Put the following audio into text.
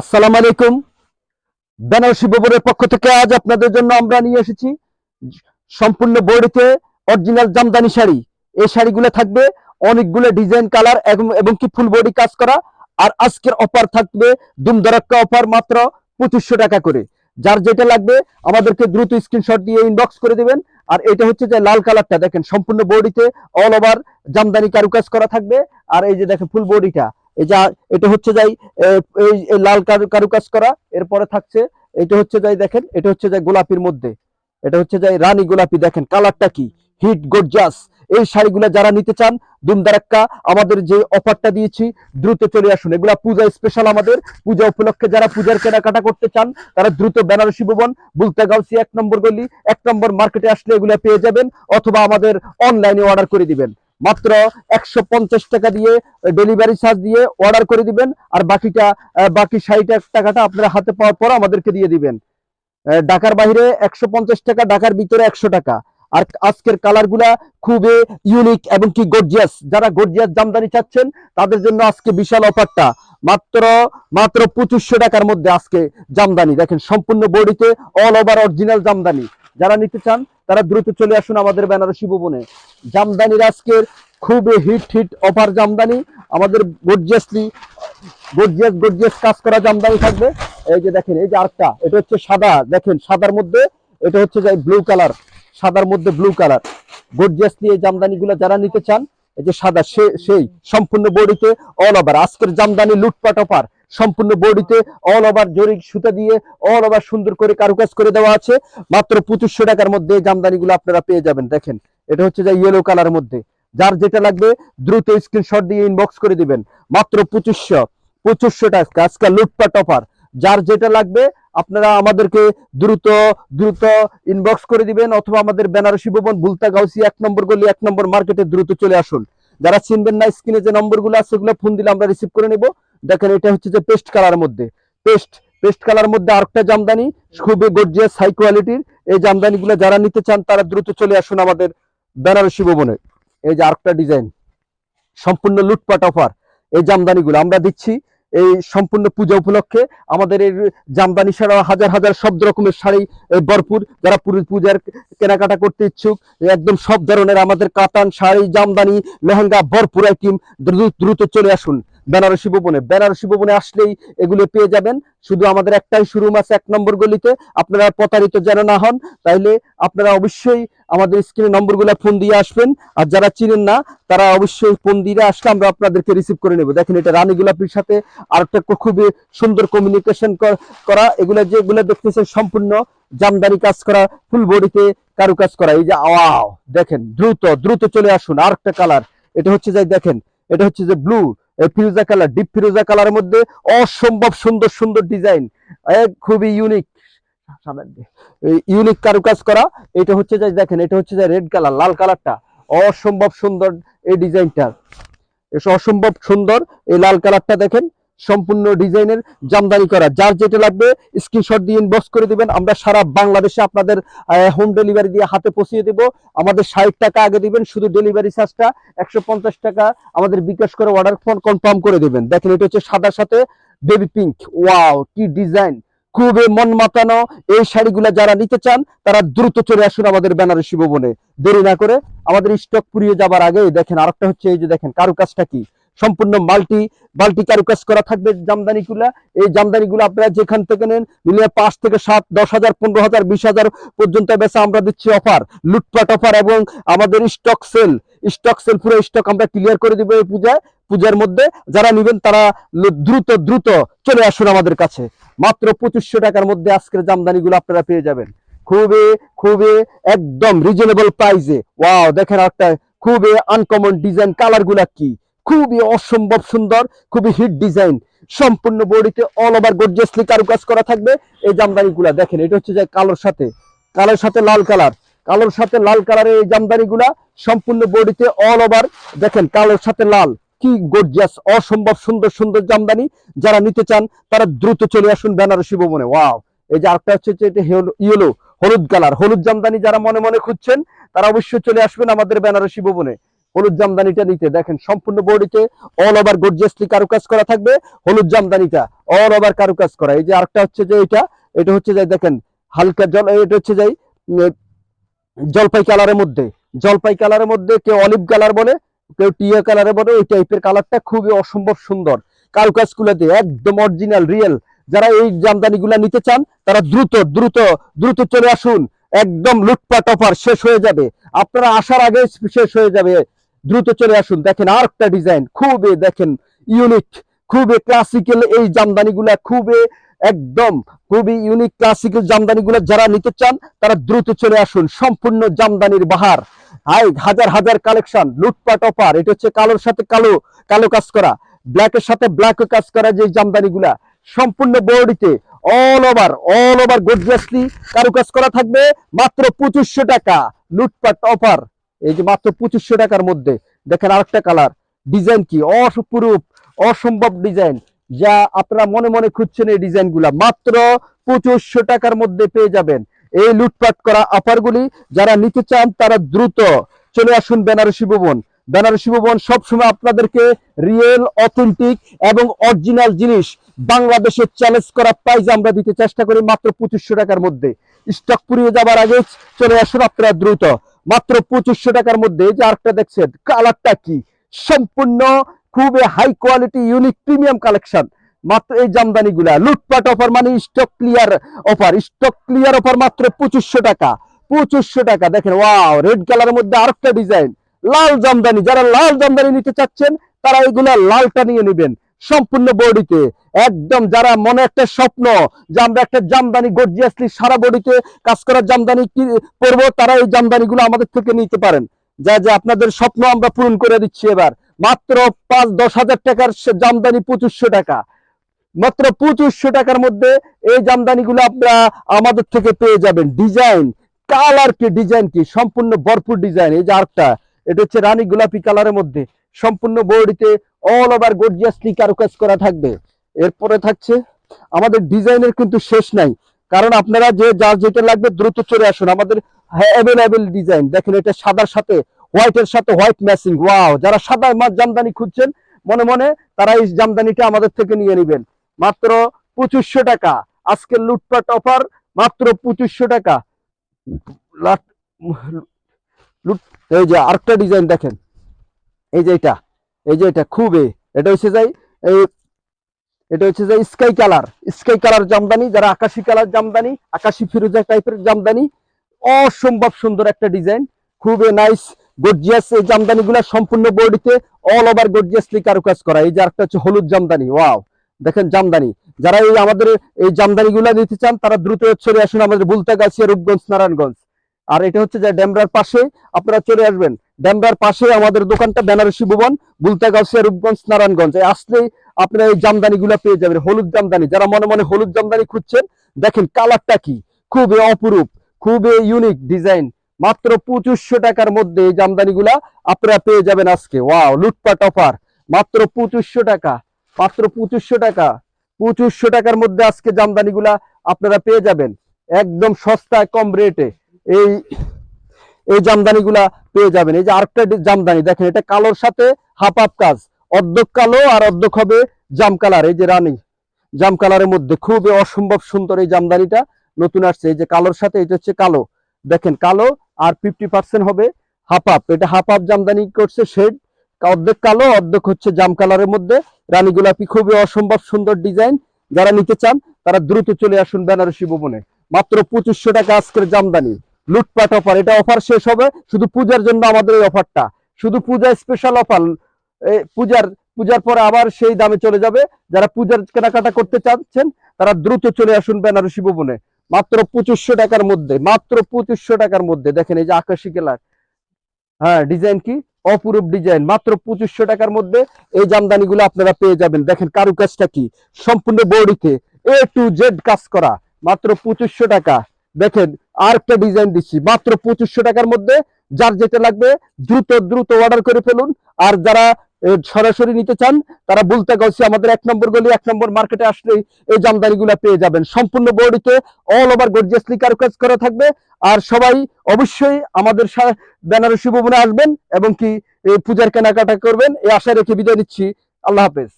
আসসালামু আলাইকুম। বেনারসি ভবনের পক্ষ থেকে আজ আপনাদের জন্য আমরা নিয়ে এসেছি সম্পূর্ণ বডিতে অরিজিনাল জামদানি শাড়ি। এই শাড়িগুলো থাকবে অনেকগুলো ডিজাইন, কালার এবং কি ফুল বডি কাজ করা। আর আজকের অফার থাকবে দুমদরাক্কা অফার মাত্র পঁচিশশো টাকা করে। যার যেটা লাগবে আমাদেরকে দ্রুত স্ক্রিনশট দিয়ে ইনবক্স করে দেবেন। আর এটা হচ্ছে যে লাল কালারটা, দেখেন সম্পূর্ণ বডিতে অল ওভার জামদানি কারুকাজ করা থাকবে। আর এই যে দেখেন ফুল বডিটা যা, এটা হচ্ছে যাই এই লাল কারু- কারুকাজ করা, এরপরে থাকছে, এটা হচ্ছে যাই দেখেন, এটা হচ্ছে যাই গোলাপির মধ্যে, এটা হচ্ছে যাই রানী গোলাপি দেখেন, কালারটা কি? হিট, গর্জাস, এই শাড়িগুলো যারা নিতে চান দুমদারাক্কা আমাদের যে অফারটা দিয়েছি, দ্রুত চলে আসুন, এগুলা পূজা স্পেশাল আমাদের, পূজা উপলক্ষে যারা পূজার কেনাকাটা করতে চান, তারা দ্রুত বেনারসি ভুবন বুলতাগাউসি এক নম্বর গলি, এক নম্বর মার্কেটে আসলে এগুলা পেয়ে যাবেন, অথবা আমাদের অনলাইনে অর্ডার করে দিবেন। মাত্র একশো পঞ্চাশ টাকা দিয়ে ডেলিভারি চার্জ দিয়ে অর্ডার করে দিবেন। আর বাকিটা বাকি ষাট টাকাটা আপনারা হাতে পাওয়ার পর আমাদেরকে দিয়ে দিবেন। ঢাকার বাইরে একশো পঞ্চাশ টাকা, ঢাকার ভিতরে একশো টাকা। আর আজকের কালারগুলা খুবই ইউনিক এবং কি গর্জিয়াস যারা গর্জিয়াস জামদানি চাচ্ছেন, তাদের জন্য আজকে বিশাল অফারটা। মাত্র মাত্র পঁচিশশো টাকার মধ্যে আজকে জামদানি। দেখেন, সম্পূর্ণ বডিতে অল ওভার অরিজিনাল জামদানি। যারা নিতে চান, তারা দ্রুত চলে আসুন আমাদের বেনারসি ভবনে জামদানির আজকের খুবই হিট হিট অফার জামদানি। আমাদের গর্জিয়াসলি গর্জিয়াস গর্জিয়াস কাজ করা জামদানি থাকবে। এই যে দেখেন, এই যে আরেকটা, এটা হচ্ছে সাদা। দেখেন, সাদার মধ্যে, এটা হচ্ছে যে ব্লু কালার সাদার মধ্যে ব্লু কালার গর্জিয়াসলি এই জামদানিগুলো যারা নিতে চান এই যে সাদা সেই সম্পূর্ণ বডিতে অল ওভার আজকের জামদানি লুটপাট অফার। সম্পূর্ণ বডিতে অল ওভার জরি সুতা দিয়ে অল ওভার সুন্দর করে কারুকাজ করে দেওয়া আছে। মাত্র পঁচিশশো টাকার মধ্যে জামদানিগুলো আপনারা পেয়ে যাবেন। দেখেন, এটা হচ্ছে যে ইয়েলো কালার মধ্যে। যার যেটা লাগবে দ্রুত স্ক্রিনশট দিয়ে ইনবক্স করে দিবেন। মাত্র পঁচিশশো পঁচিশশো টাকা আজকে লুটপাট অফার। যার যেটা লাগবে আপনারা আমাদেরকে দ্রুত দ্রুত ইনবক্স করে দিবেন। অথবা আমাদের বেনারসি ভবন বুলতা গাউসি এক নম্বর গলি, এক নম্বর মার্কেটে দ্রুত চলে আসুন। যারা চিনবেন না স্ক্রিনে যে নম্বরগুলো আছে সেগুলো ফোন দিলে আমরা রিসিভ করে নেব। দেখেন, এটা হচ্ছে যে পেস্ট কালার মধ্যে। পেস্ট পেস্ট কালার মধ্যে আরেকটা জামদানি, খুবই গর্জিয়াস হাই কোয়ালিটির এই জামদানিগুলো যারা নিতে চান, তারা দ্রুত চলে আসুন আমাদের বেনারসি ভবনে। এই যে আরেকটা ডিজাইন সম্পূর্ণ লুটপাট অফার এই জামদানিগুলো আমরা দিচ্ছি। এই সম্পূর্ণ পূজা উপলক্ষে আমাদের এই জামদানি ছাড়া হাজার হাজার সব রকমের শাড়ি ভরপুর যারা পূজার কেনাকাটা করতে ইচ্ছুক একদম সব ধরনের আমাদের কাতান শাড়ি, জামদানি, লেহেঙ্গা, ভরপুর আইটিম দ্রুত দ্রুত চলে আসুন। বেনারসি ভবনে। বেনারসি ভবনে আসলেই এগুলো পেয়ে যাবেন। শুধু আমাদের একটাই শোরুম আছে এক নম্বর গলিতে। আপনারা প্রতারিত যেন না হন, তাইলে আপনারা অবশ্যই আমাদের স্ক্রিনে নম্বরগুলো ফোন দিয়ে আসবেন। আর যারা চিনেন না, তারা অবশ্যই ফোন দিয়ে আসলে আমরা আপনাদেরকে রিসিভ করে নেব। দেখেন এটা রানী গোলাপির সাথে আর একটা খুবই সুন্দর কমিউনিকেশন করা। এগুলো যেগুলো দেখতেছেন সম্পূর্ণ জামদানি কাজ করা, ফুল বডিতে কারুকাজ করা। এই যে আওয়াও দেখেন, দ্রুত দ্রুত চলে আসুন। আর একটা কালার। এটা হচ্ছে যে, দেখেন, এটা হচ্ছে যে ব্লু ফিরোজা কালার, ডিপ ফিরোজা কালারের মধ্যে অসম্ভব সুন্দর সুন্দর ডিজাইন। খুবই ইউনিক ইউনিক কারুকাজ করা, এটা হচ্ছে যে, দেখেন, এটা হচ্ছে যে রেড কালার লাল কালারটা। অসম্ভব সুন্দর এই ডিজাইনটা অসম্ভব সুন্দর এই লাল কালারটা দেখেন। সম্পূর্ণ ডিজাইনের জামদানি করা। যার যেটা লাগবে স্ক্রিনশট দিয়ে ইনবক্স করে দিবেন। আমরা সারা বাংলাদেশে আপনাদের হোম ডেলিভারি দিয়ে হাতে পৌঁছিয়ে দেব। আমাদের ষাট টাকা আগে দিবেন, শুধু ডেলিভারি চার্জটা একশো পঞ্চাশ টাকা। আমাদের বিকাশ করে অর্ডার ফোন কনফার্ম করে দিবেন। দেখেন, এটা হচ্ছে সাদার সাথে বেবি পিঙ্ক ওয়াও কি ডিজাইন খুবই মন মাতানো এই শাড়িগুলা যারা নিতে চান, তারা দ্রুত চলে আসুন আমাদের বেনারসি ভবনে। দেরি না করে আমাদের স্টক পুড়িয়ে যাবার আগে দেখেন, আরেকটা হচ্ছে এই যে দেখেন, কারুকাজটা কি? সম্পূর্ণ মাল্টি মাল্টি কারুকাজ করা থাকবে জামদানি গুলা এই জামদানি গুলো আপনারা যেখান থেকে নেন নিলে পাঁচ থেকে সাত, দশ হাজার, পনেরো হাজার, বিশ হাজার পর্যন্ত বেচা আমরা দিচ্ছি অফার, লুটপাট অফার এবং আমাদের স্টক সেল স্টক সেল পুরো স্টক আমরা ক্লিয়ার করে দিব এই পূজায়। পূজার মধ্যে যারা নিবেন তারা দ্রুত দ্রুত চলে আসুন আমাদের কাছে। মাত্র পঁচিশশো টাকার মধ্যে আজকের জামদানি গুলো আপনারা পেয়ে যাবেন। খুবই খুবই একদম রিজনেবল প্রাইসে ওয়াও দেখেন একটা খুবই আনকমন ডিজাইন কালারগুলা কি? খুবই অসম্ভব সুন্দর, খুবই হিট ডিজাইন সম্পূর্ণ বডিতে অল ওভার গর্জিয়াসলি কারুকাজ করা থাকবে। এই জামদানি গুলা দেখেন, এটা হচ্ছে যে কালোর সাথে। কালোর সাথে লাল কালার কালোর সাথে লাল কালারের এই জামদানি গুলা সম্পূর্ণ বডিতে অল ওভার দেখেন, কালোর সাথে লাল। কি গর্জিয়াস অসম্ভব সুন্দর সুন্দর জামদানি। যারা নিতে চান, তারা দ্রুত চলে আসুন বেনারসি ভবনে। ওয়াও এই যে আরেকটা হচ্ছে এটা ইয়েলো হলুদ কালার হলুদ জামদানি যারা মনে মনে খুঁজছেন, তারা অবশ্যই চলে আসবেন আমাদের বেনারসি ভবনে। হলুদ জামদানিটা নিতে। দেখেন, সম্পূর্ণ বডিতে অল ওভার গর্জিয়াসলি কারুকাজ করা থাকবে, হলুদ জামদানিটা অল ওভার কারুকাজ করা। এই যে আরেকটা হচ্ছে যে এটা এটা হচ্ছে যে দেখেন, হালকা জল এটা হচ্ছে যাই জলপাই কালারের মধ্যে। জলপাই কালারের মধ্যে কেউ অলিভ কালার বলে, কেউ টিয়া কালারে বলে ওই টাইপের কালারটা খুবই অসম্ভব সুন্দর। কারুকাজ গুলাতে একদম অরিজিনাল রিয়েল যারা এই জামদানি গুলা নিতে চান, তারা দ্রুত দ্রুত দ্রুত চলে আসুন। একদম লুটপাট অফার শেষ হয়ে যাবে। আপনারা আসার আগে শেষ হয়ে যাবে। দ্রুত চলে আসুন। দেখেন আর একটা ডিজাইন খুবই দেখেন ইউনিক খুবই ক্লাসিক্যাল এই জামদানি গুলা খুবই একদম খুবই ইউনিক ক্লাসিক্যাল জামদানি গুলা যারা নিতে চান, তারা দ্রুত চলে আসুন। সম্পূর্ণ জামদানির বাহার। হাই, হাজার হাজার কালেকশন লুটপাট অফার এটা হচ্ছে কালোর সাথে কালো কালো কাজ করা। ব্ল্যাকের সাথে ব্ল্যাক কাজ করা যে জামদানি গুলা সম্পূর্ণ বডিতে all over all over gorgeously কারুকাজ করা থাকবে মাত্র পঁচিশশো টাকা। লুটপাট অফার এই যে মাত্র পঁচিশশো টাকার মধ্যে, দেখেন আরেকটা কালার ডিজাইন কি? অসুপুরূপ অসম্ভব ডিজাইন যা আপনারা মনে মনে খুঁজছেন এই ডিজাইনগুলা। মাত্র পঁচিশশো টাকার মধ্যে পেয়ে যাবেন। এই লুটপাট করা অফার গুলি, যারা নিতে চান তারা দ্রুত চলে আসুন বেনারসি ভবন। বেনারসি ভবন সবসময় আপনাদেরকে রিয়েল অথেন্টিক এবং অরিজিনাল জিনিস বাংলাদেশের চ্যালেঞ্জ করা প্রাইজ আমরা দিতে চেষ্টা করি মাত্র পঁচিশশো টাকার মধ্যে। স্টক পুড়িয়ে যাবার আগে চলে আসুন আপনারা দ্রুত। মাত্র পঁচিশশো টাকার মধ্যে যে আরেকটা দেখছেন, কালারটা কি? সম্পূর্ণ খুবই high quality unique premium collection মাত্র এই জামদানি গুলা লুটপাট অফার মানে stock clear offer stock clear offer মাত্র পঁচিশশো টাকা। পঁচিশশো টাকা, দেখেন ওয়াও রেড কালারের মধ্যে আরেকটা ডিজাইন লাল জামদানি, যারা লাল জামদানি নিতে চাচ্ছেন, তারা এইগুলা লালটা নিয়ে নেবেন। সম্পূর্ণ বডিতে। একদম যারা মনে একটা স্বপ্ন যে আমরা একটা জামদানি গর্জিয়াসলি সারা বডিতে কাজ করার জামদানি পরবো তারা এই জামদানি গুলো আমাদের থেকে নিতে পারেন। যা যা আপনাদের স্বপ্ন আমরা পূরণ করে দিচ্ছি এবার। মাত্র পাঁচ দশ হাজার টাকার জামদানি পঁচিশশো টাকা। মাত্র পঁচিশশো টাকার মধ্যে এই জামদানি গুলো আপনারা আমাদের থেকে পেয়ে যাবেন। ডিজাইন, কালার কি, ডিজাইন কি? সম্পূর্ণ ভরপুর ডিজাইন। এই যে আরেকটা, এটা হচ্ছে রানী গোলাপি কালারের মধ্যে। সম্পূর্ণ বডিতে অল ওভার গর্জিয়াসলি কারুকাজ করা থাকবে। এরপরে থাকছে, আমাদের ডিজাইনের কিন্তু শেষ নাই। কারণ আপনারা যে, যার যেটা লাগবে দ্রুত চলে আসুন। আমাদের অ্যাভেলেবেল ডিজাইন দেখেন এটা সাদার সাথে হোয়াইটের সাথে হোয়াইট ম্যাচিং ওয়াও যারা সাদা জামদানি খুঁজছেন, মনে মনে তারা এই জামদানিটা আমাদের থেকে নিয়ে নেবেন। মাত্র পঁচিশশো টাকা। আজকের লুটপাট অফার মাত্র পঁচিশশো টাকা। লুট এই যে আরেকটা ডিজাইন দেখেন। এই যে এটা, এই যে এটা খুবই, এটা হচ্ছে যাই এই, এটা হচ্ছে যে sky colour sky colour jamdani, যারা আকাশি কালার জামদানি, আকাশি ফিরোজা টাইপের জামদানি, অসম্ভব সুন্দর একটা ডিজাইন খুবই নাইস গর্জিয়াস এই জামদানি গুলা সম্পূর্ণ বডিতে অল ওভার গর্জিয়াসলি কারুকাজ করা, এই যে আরেকটা হচ্ছে হলুদ জামদানি ওয়াও দেখেন জামদানি, যারা এই আমাদের এই জামদানি গুলা নিতে চান, তারা দ্রুত চলে আসুন আমাদের বুলতাগাছিয়া, রূপগঞ্জ, নারায়ণগঞ্জ। আর এটা হচ্ছে যে ড্যামরার পাশে আপনারা চলে আসবেন। ড্যামরার পাশে আমাদের দোকানটা বেনারসি ভুবন বুলতাগাছিয়া রূপগঞ্জ নারায়ণগঞ্জ। এই আসলেই আপনারা এই জামদানি গুলা পেয়ে যাবেন, হলুদ জামদানি। যারা মনে মনে হলুদ জামদানি খুঁজছেন, দেখেন কালারটা কি? খুবই অপরূপ, খুবই ইউনিক ডিজাইন মাত্র পঁচিশশো টাকার মধ্যে এই জামদানি গুলা আপনারা পেয়ে যাবেন আজকে। ওয়াও লুটপাট অফার মাত্র পঁচিশশো টাকা, মাত্র পঁচিশশো টাকা। পঁচিশশো টাকার মধ্যে আজকে জামদানি গুলা আপনারা পেয়ে যাবেন। একদম সস্তায়, কম রেটে এই এই জামদানি গুলা পেয়ে যাবেন। এই যে আরেকটা জামদানি, দেখেন, এটা কালোর সাথে হাফ হাফ কাজ। অর্ধেক কালো আর অর্ধেক হবে জাম কালার, এই যে রানী। জাম কালারের মধ্যে খুবই অসম্ভব সুন্দর এই জামদানিটা নতুন আসছে। এই যে কালোর সাথে, এটা হচ্ছে কালো। দেখেন, কালো আর ফিফটি পার্সেন্ট হবে হাফ হাফ এটা হাফ হাফ জামদানি করছে শেড অর্ধেক কালো, অর্ধেক হচ্ছে জাম কালারের মধ্যে। রানী গোলাপি খুবই অসম্ভব সুন্দর ডিজাইন। যারা নিতে চান, তারা দ্রুত চলে আসুন বেনারসি ভবনে। মাত্র পঁচিশশো টাকা আজকের জামদানি। লুটপাট অফার এটা অফার শেষ হবে। শুধু পূজার জন্য আমাদের এই অফারটা শুধু পূজা স্পেশাল অফার পূজার পূজার পরে আবার সেই দামে চলে যাবে। যারা পূজার কেনাকাটা করতে চাচ্ছেন, তারা দ্রুত চলে আসুন বেনারসি ভবনে। মাত্র পঁচিশশো টাকার মধ্যে, মাত্র পঁচিশশো টাকার মধ্যে। দেখেন এই যে আকাশি কালার। হ্যাঁ ডিজাইন কি? অপরূপ ডিজাইন। মাত্র পঁচিশশো টাকার মধ্যে এই জামদানি গুলো আপনারা পেয়ে যাবেন। দেখেন কারুকাজটা কি? সম্পূর্ণ বডিতে এ টু জেড কাজ করা। মাত্র পঁচিশশো টাকা। দেখেন আর একটা ডিজাইন দিচ্ছি। মাত্র পঁচিশশো টাকার মধ্যে, যার যেটা লাগবে, দ্রুত দ্রুত অর্ডার করে ফেলুন। আর যারা সরাসরি নিতে চান, তারা বলতে গেছে, আমাদের এক নম্বর গলি, এক নম্বর মার্কেটে আসলেই এই জামদানিগুলো পেয়ে যাবেন। সম্পূর্ণ বডিতে অল ওভার গর্জিয়াসলি কারুকাজ করা থাকবে। আর সবাই অবশ্যই আমাদের বেনারসি ভবনে আসবেন এবং কি পূজার কেনাকাটা করবেন। এই আশা রেখে বিদায় নিচ্ছি। আল্লাহ হাফেজ।